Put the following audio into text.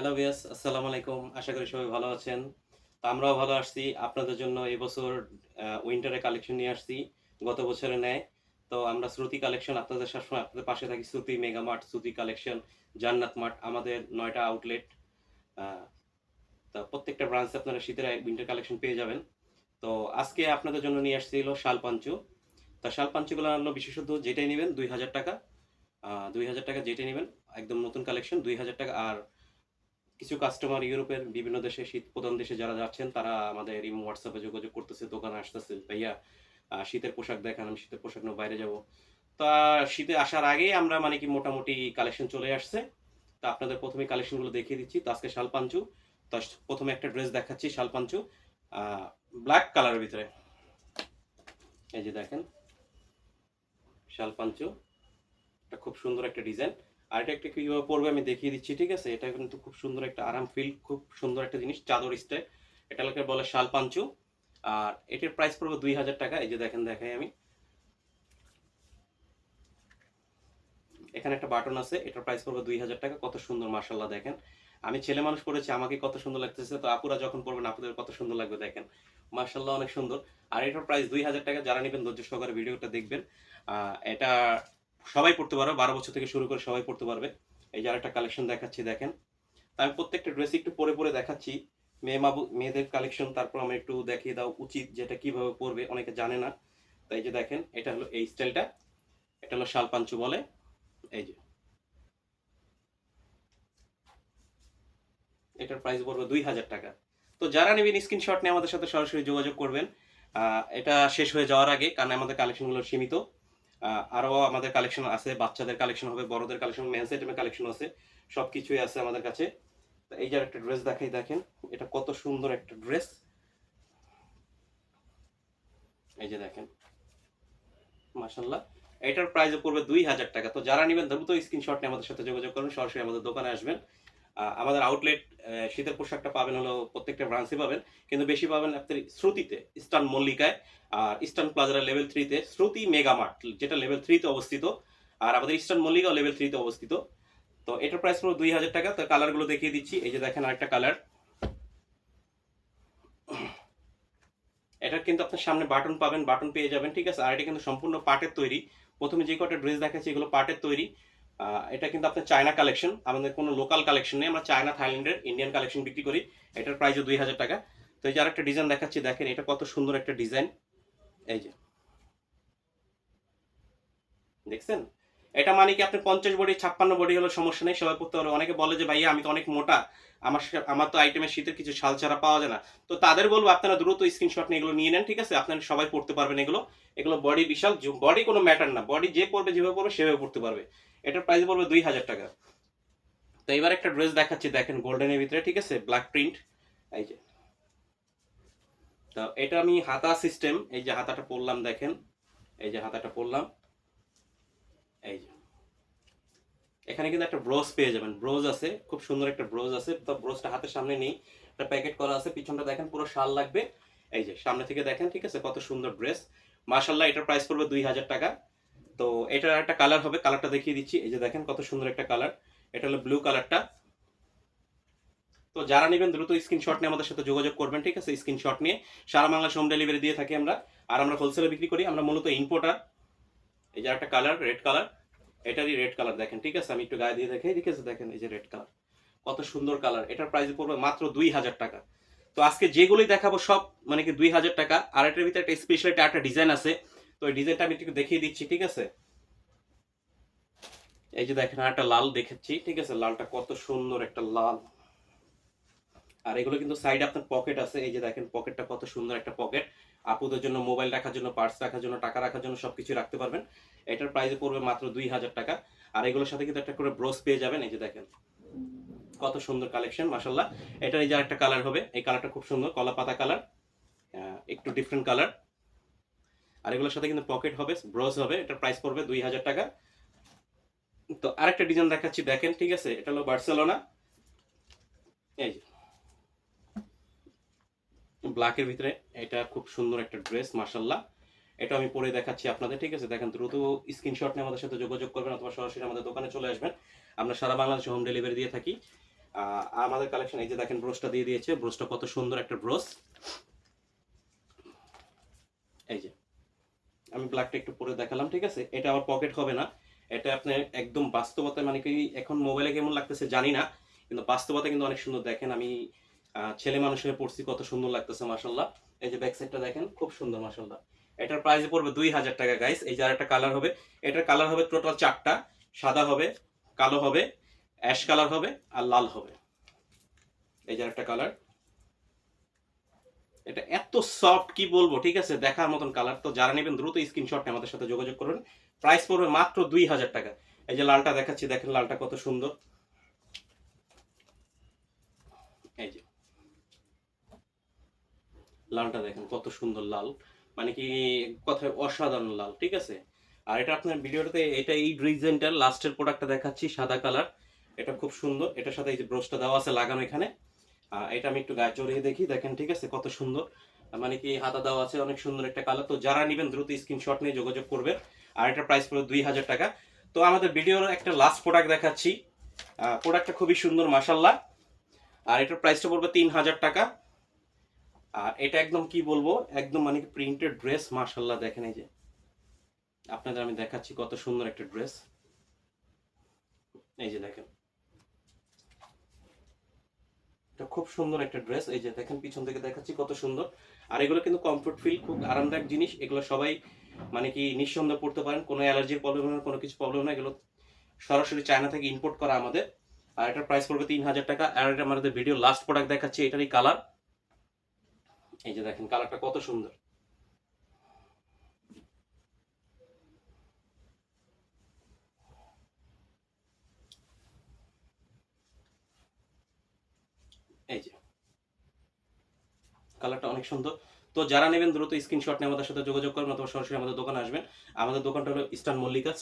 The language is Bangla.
হ্যালো বিয়াস আসসালামু আলাইকুম আশা করি সবাই ভালো আছেন। তো আমরাও ভালো আসছি আপনাদের জন্য এই বছর উইন্টারের কালেকশন নিয়ে আসছি। গত বছরে নেয় তো আমরা শ্রুতি কালেকশন আপনাদের সবসময় আপনাদের পাশে থাকি। Shruti mega mart, Shruti collection Jannat mart, আমাদের নয়টা আউটলেট তো প্রত্যেকটা ব্রাঞ্চে আপনারা শীতের উইন্টার কালেকশন পেয়ে যাবেন। তো আজকে আপনাদের জন্য নিয়ে আসছিল শাল পাঞ্চু। তা শাল পাঞ্চুগুলো আনলো বিশেষত যেটাই নেবেন দুই হাজার টাকা। দুই হাজার টাকা যেটাই নেবেন, একদম নতুন কালেকশন দুই হাজার টাকা। আর কিছু কাস্টমার ইউরোপের বিভিন্ন দেশে শীত প্রধান দেশে যারা যাচ্ছেন, তারা আমাদের এই হোয়াটসঅ্যাপে যোগাযোগ করতেছে, দোকানে আসতেছে, ভাইয়া শীতের পোশাক দেখান, আমি শীতের পোশাক নিয়ে বাইরে যাব। তা শীতে আসার আগেই আমরা মানে কি মোটামুটি কালেকশন চলে আসছে। তা আপনাদের প্রথমে কালেকশনগুলো দেখিয়ে দিচ্ছি। তো আজকে শাল পাঞ্চু তো প্রথমে একটা ড্রেস দেখাচ্ছি শাল পাঞ্চু ব্ল্যাক কালারের ভিতরে। এই যে দেখেন শাল পাঞ্চু এটা খুব সুন্দর একটা ডিজাইন আর এটা একটা কীভাবে পড়বে আমি দেখিয়ে দিচ্ছি, ঠিক আছে? এটা কিন্তু খুব সুন্দর একটা আরাম ফিল খুব সুন্দর একটা জিনিস, চাদর স্টাইল এটা লোকের বলে শাল পাঞ্চু। আর এটার প্রাইস পড়বে দুই হাজার টাকা, এই যে দেখেন, দেখাই আমি। এখানে একটা বাটন আছে, এটার প্রাইস পড়বে দুই হাজার টাকা, কত সুন্দর মার্শাল্লাহ দেখেন। আমি ছেলে মানুষ পড়েছি, আমাকে কত সুন্দর লাগতেছে, তো আপুরা যখন পড়বেন, আপুদের কত সুন্দর লাগবে, দেখেন। মার্শাল্লাহ অনেক সুন্দর। আর এটার প্রাইস দুই হাজার টাকা, যারা নেবেন ধৈর্য সহকারে ভিডিওটা দেখবেন। এটা সবাই পড়তে পারবে, বারো বছর থেকে শুরু করে সবাই পড়তে পারবে। এই যে আরেকটা কালেকশন দেখাচ্ছি, দেখেন। আমি প্রত্যেকটা ড্রেস একটু পরে পরে দেখাচ্ছি। মেয়ে মাবু, মেয়েদের কালেকশন তারপর আমি একটু দেখিয়ে দাও উচিত যেটা কীভাবে পরবে, অনেকে জানে না। তাই যে দেখেন, এটা হলো এই স্টাইলটা এটা হলো শাল পাঞ্চু বলে। এই যে। এটার প্রাইস পড়বে দুই হাজার টাকা। তো যারা নেবেন স্ক্রিনশট নিয়ে আমাদের সাথে সরাসরি যোগাযোগ করবেন। এটা শেষ হয়ে যাওয়ার আগে, কারণ আমাদের কালেকশনগুলো সীমিত। আহ, আরও আমাদের কালেকশন আছে বাচ্চাদের কালেকশন হবে বড়দের কালেকশন মেন্স আইটেমের কালেকশন আছে সবকিছুই আছে আমাদের কাছে। এই যে একটা ড্রেস দেখাই দেখেন এটা কত সুন্দর একটা ড্রেস এই যে দেখেন মাশাল্লাহ এটার প্রাইস পড়বে দুই হাজার টাকা। তো যারা নেবেন দ্রুত স্ক্রিনশট নিয়ে আমাদের সাথে যোগাযোগ করুন সরাসরি আমাদের দোকানে আসবেন। আমাদের আউটলেট শীতের পোশাকটা পাবেন হলো প্রত্যেকটা ব্রাঞ্চে পাবেন, কিন্তু বেশি পাবেন আপনার শ্রুতিতে, ইস্টার্ন মল্লিকায়, আর ইস্টার্ন প্লাজারা লেভেল থ্রিতে শ্রুতি মেগা মার্ট, যেটা লেভেল থ্রিতে অবস্থিত, আর আমাদের ইস্টার্ন মল্লিকাও লেভেল থ্রিতে অবস্থিত। তো এটার প্রাইস পুরো দুই হাজার টাকা, তো কালারগুলো দেখিয়ে দিচ্ছি, এই যে দেখেন আরেকটা কালার এটার কিন্তু আপনার সামনে বাটন পাবেন বাটন পেয়ে যাবেন, ঠিক আছে? আর এটা কিন্তু সম্পূর্ণ পাটের তৈরি। প্রথমে যে কটা ড্রেস দেখাচ্ছি, এগুলো পাটের তৈরি। এটা কিন্তু আপনার চায়না কালেকশন আমাদের কোনো লোকাল কালেকশন নেই। আমরা চায়না থাইল্যান্ডের ইন্ডিয়ান কালেকশন বিক্রি করি। এটার প্রাইসও দুই হাজার টাকা। তো এই যে আরেকটা ডিজাইন দেখাচ্ছি, দেখেন এটা কত সুন্দর একটা ডিজাইন এই যে। দেখছেন? এটা মানে কি আপনি পঞ্চাশ বডি, ছাপ্পান্ন বডি হলে সমস্যা নেই, সবাই পড়তে পারবে। অনেকে বলে যে, ভাইয়া, আমি তো অনেক মোটা, আমার আমার তো আইটেমের শীতের কিছু শাল ছাড়া পাওয়া যায় না। তো তাদের বলব, আপনারা দ্রুত স্ক্রিনশট নিয়ে এগুলো নিয়ে নেন, ঠিক আছে? আপনারা সবাই পড়তে পারবেন এগুলো। এগুলো বডি বিশাল বডি কোনো ম্যাটার না। বডি যে পড়বে, যেভাবে পড়বে, সেভাবে পড়তে পারবে। এটার প্রাইস পড়বে দুই হাজার টাকা। তো এবার একটা ড্রেস দেখাচ্ছি, দেখেন গোল্ডেনের ভিতরে, ঠিক আছে? ব্ল্যাক প্রিন্ট এই যে। তো এটা আমি হাতা সিস্টেম এই যে হাতাটা পরলাম, দেখেন। এই যে হাতাটা পরলাম। এই যে। এখানে কিন্তু একটা ব্রোজ পেয়ে যাবেন। ব্রোজ আছে, খুব সুন্দর একটা ব্রোজ আছে। তো ব্রোজটা হাতের সামনে নেই। একটা প্যাকেট করা আছে। পিছনটা দেখেন, পুরো শাল লাগবে। এই যে, সামনে থেকে দেখেন, ঠিক আছে? কত সুন্দর ড্রেস মাশাল্লাহ এটার প্রাইস পড়বে দুই হাজার টাকা। তো এটার একটা কালার হবে। কালারটা দেখিয়ে দিচ্ছি। এই যে দেখেন, কত সুন্দর একটা কালার এটা হলো ব্লু কালারটা তো যারা নেবেন, দ্রুত স্ক্রিনশট নিয়ে আমাদের সাথে যোগাযোগ করবেন, ঠিক আছে? স্ক্রিনশট নিয়ে। সারা বাংলা হোম ডেলিভারি দিয়ে থাকি আমরা। আর আমরা হোলসেলে বিক্রি করি। আমরা মূলত ইম্পোর্টার এই যে একটা কালার রেড কালার এটারই রেড কালার দেখেন, ঠিক আছে? আমি একটু গায়ে দিয়ে দেখাই, ঠিক আছে? দেখেন, এই যে রেড কালার কত সুন্দর কালার এটার প্রাইস পড়বে মাত্র দুই হাজার টাকা। তো আজকে যেগুলোই দেখাবো সব মানে কি দুই হাজার টাকা। আর এটার ভিতরে একটা স্পেশাল একটা ডিজাইন আছে। তো এই ডিজাইনটা আমি একটু দেখিয়ে দিচ্ছি, ঠিক আছে? এই যে দেখেন একটা লাল দেখেছি, ঠিক আছে? লালটা কত সুন্দর একটা লাল। আর এগুলো কিন্তু সাইডে আপনার পকেট আছে। এই যে দেখেন পকেটটা কত সুন্দর একটা পকেট আপুদের জন্য মোবাইল রাখার জন্য, পার্স রাখার জন্য, টাকা রাখার জন্য সবকিছু রাখতে পারবেন। এটার প্রাইসে পড়বে মাত্র দুই হাজার টাকা। আর এগুলোর সাথে কিন্তু একটা করে ব্রোস পেয়ে যাবেন, এই যে দেখেন। কত সুন্দর কালেকশন মাসাল্লাহ এটার এই যে একটা কালার হবে, এই কালারটা খুব সুন্দর, কলা পাতা কালার একটু ডিফারেন্ট কালার আর এগুলোর সাথে কিন্তু পকেট হবে ব্রোস হবে, এটার প্রাইস পড়বে দুই হাজার টাকা। তো আরেকটা ডিজাইন দেখাচ্ছি, দেখেন, ঠিক আছে? এটা হলো বার্সেলোনা এই যে ব্ল্যাকের ভিতরে। এটা খুব সুন্দর একটা ড্রেস মার্শাল্লাহ এটা আমি পরে দেখাচ্ছি আপনাদের, ঠিক আছে? দেখেন, দ্রুত স্ক্রিনশট নিয়ে আমাদের সাথে যোগাযোগ করবেন অথবা সরাসরি আমাদের দোকানে চলে আসবেন। আমরা সারা বাংলাদেশে হোম ডেলিভারি দিয়ে থাকি। আমাদের কালেকশন এই যে দেখেন ব্রোসটা দিয়ে দিয়েছে। ব্রোসটা কত সুন্দর একটা ব্রোস এই যে, আমি ব্ল্যাকটা একটু পরে দেখালাম, ঠিক আছে? এটা আবার পকেট হবে না। এটা আপনি একদম বাস্তবতা মানে কি, এখন মোবাইলে কেমন লাগতেছে জানি না। কিন্তু বাস্তবতা কিন্তু অনেক সুন্দর দেখেন। আমি ছেলে মানুষের পড়ছি, কত সুন্দর লাগতেছে মাসাল্লাহ এই যে ব্যাক সাইডটা দেখেন, খুব সুন্দর মাসাল্লাহ এটার প্রাইস পড়বে দুই হাজার টাকা গাইস এই যে আরেকটা কালার হবে, এটার কালার হবে টোটাল চারটা। সাদা হবে, কালো হবে অ্যাশ কালার হবে, আর লাল হবে। এই যে একটা কালার এটা এত সফট কি বলব, ঠিক আছে? দেখার মতন কালার তো যারা নেবেন, দ্রুত স্ক্রিনশট আমাদের সাথে যোগাযোগ করুন। প্রাইস পড়বে মাত্র দুই হাজার টাকা। এই যে লালটা দেখাচ্ছি, দেখেন লালটা কত সুন্দর। এই যে লালটা দেখেন, কত সুন্দর লাল। মানে কি কথায় অসাধারণ লাল, ঠিক আছে? আর এটা আপনার ভিডিওটাতে, এটা এই ডিজাইনটার লাস্টের প্রোডাক্টটা দেখাচ্ছি, সাদা কালার। এটা খুব সুন্দর। এটার সাথে এই যে ব্রোশটা দেওয়া আছে লাগানো এখানে। এটা আমি একটু গায়ে চড়িয়ে দেখি, দেখেন, ঠিক আছে, কত সুন্দর। মানে কি হাতা দেওয়া আছে, অনেক সুন্দর একটা কালার। তো যারা নেবেন, দ্রুত স্ক্রিনশট নিয়ে যোগাযোগ করবেন। আর এটা প্রাইস পড়বে দুই হাজার টাকা। তো আমাদের ভিডিওর একটা লাস্ট প্রোডাক্ট দেখাচ্ছি। প্রোডাক্টটা খুবই সুন্দর মাসাল্লাহ আর এটার প্রাইসটা পড়বে তিন হাজার টাকা। আর এটা একদম কি বলব? একদম মানে প্রিন্টেড ড্রেস মাসাল্লাহ দেখেন এই যে। আপনাদের আমি দেখাচ্ছি কত সুন্দর একটা ড্রেস এই যে দেখেন। এটা খুব সুন্দর একটা ড্রেস এই যে দেখেন, পিছন থেকে দেখাচ্ছি কত সুন্দর। আর এগুলো কিন্তু কমফোর্ট ফিল খুব আরামদায়ক জিনিস। এগুলো সবাই মানে কি নিঃসন্দেহ পড়তে পারেন। কোনো অ্যালার্জির প্রবলেম না, কোনো কিছু প্রবলেম না। এগুলো সরাসরি চায়না থেকে ইম্পোর্ট করা আমাদের। আর এটার প্রাইস পড়বে তিন হাজার টাকা। আর এটা আমাদের ভিডিও লাস্ট প্রোডাক্ট দেখাচ্ছি। এটারই কালার এই যে দেখেন কালারটা কত সুন্দর। এই যে। কালারটা অনেক সুন্দর। তো যারা নেবেন দ্রুত স্ক্রিনশট নিয়ে আমাদের সাথে যোগাযোগ করবেন অথবা সরাসরি আমাদের দোকানে আসবেন। আমাদের দোকানটা হলো ইস্টার্ন মল্লিকা